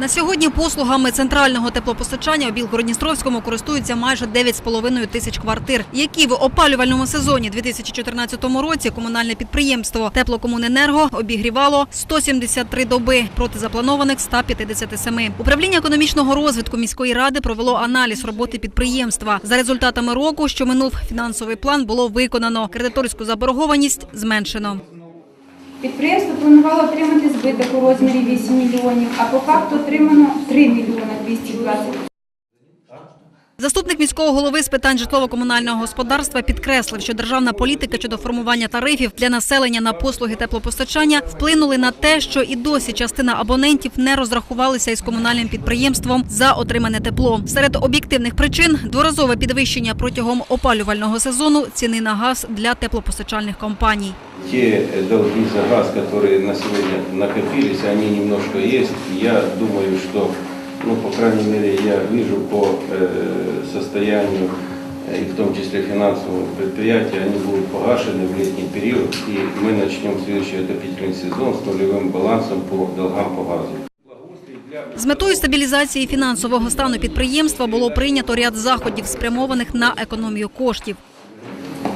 На сьогодні послугами центрального теплопостачання у Білгородністровському користуються майже 9,5 тисяч квартир, які в опалювальному сезоні 2014 році комунальне підприємство Теплокомуненерго обігрівало 173 доби проти запланованих 157. Управління економічного розвитку міської ради провело аналіз роботи підприємства. За результатами року, що минув фінансовий план, було виконано. Кредиторську заборгованість зменшено. Підприємство планувало отримати збиток у розмірі 8 мільйонів, а по факту отримано 3 мільйони 220 Заступник міського голови з питань житлово-комунального господарства підкреслив, що державна політика щодо формування тарифів для населення на послуги теплопостачання вплинули на те, що і досі частина абонентів не розрахувалися із комунальним підприємством за отримане тепло. Серед об'єктивних причин дворазове підвищення протягом опалювального сезону ціни на газ для теплопостачальних компаній. Те э, долги за газ, которые на сегодня накопились, они немножко есть. Я думаю, что, ну, по крайней мере, я вижу по э, состоянию, э, и в том числе финансового предприятия, они будут погашены в летний период, и мы начнем следующий отопительный сезон с нулевым балансом по долгам по газу. З метою стабілізації фінансового стану підприємства було прийнято ряд заходів, спрямованих на економію коштів.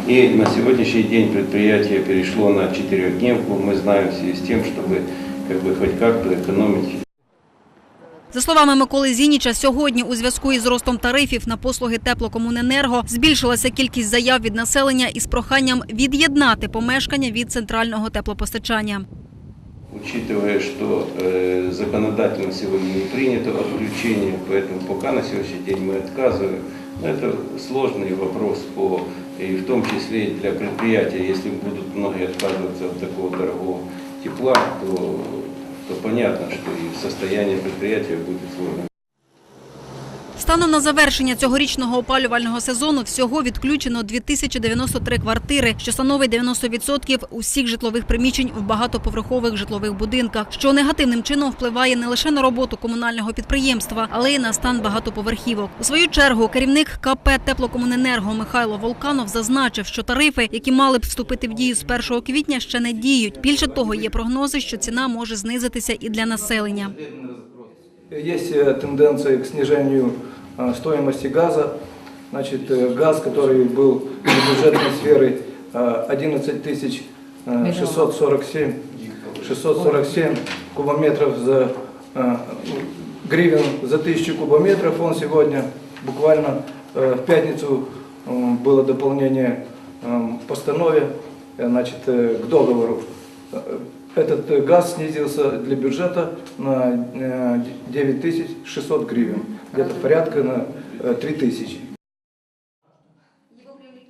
И на сегодняшний день предприятие перешло на четырехдневку. Мы знаем в связи с тем, чтобы как бы хоть как-то экономить За словами Миколи Зініча, сьогодні у зв'язку із ростом тарифів на послуги теплокомуненерго збільшилася кількість заяв від населення із проханням від'єднати помешкання від центрального теплопостачання. Учитывая, что э, законодательно сегодня не принято отключение, поэтому пока на сегодняшний день мы отказываем. Но это сложный вопрос по и в том числе и для предприятия. Если будут многие отказываться от такого дорогого тепла, то, то понятно, что и состояние предприятия будет сложным. Станом на завершення цьогорічного опалювального сезону всього відключено 2093 квартири, що становить 90% усіх житлових приміщень в багатоповерхових житлових будинках, що негативним чином впливає не лише на роботу комунального підприємства, але й на стан багатоповерхівок. У свою чергу керівник КП Теплокомуненерго Михайло Волканов зазначив, що тарифи, які мали б вступити в дію з 1 квітня, ще не діють. Більше того, є прогнози, що ціна може знизитися і для населення. Есть э, тенденция к снижению э, стоимости газа. Значит, э, газ, который был бюджетной сферой э, 11 тысяч э, 647, 647 кубометров за гривен за тысячу кубометров, он сегодня буквально в пятницу было дополнение постанове значит, к договору. Э, Этот э, газ снизился для бюджета на э, 9600 гривен, где-то порядка на э, 3000.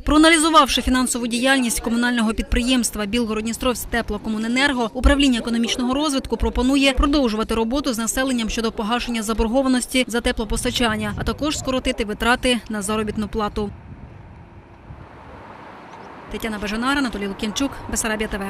Проаналізувавши фінансову діяльність комунального підприємства Білгородністровськ теплокомуненерго, управління економічного розвитку пропонує продовжувати роботу з населенням щодо погашення заборгованості за теплопостачання, а також скоротити витрати на заробітну плату. Тетяна Бажанара, Анатолій Лук'янчук, Бесарабія ТВ.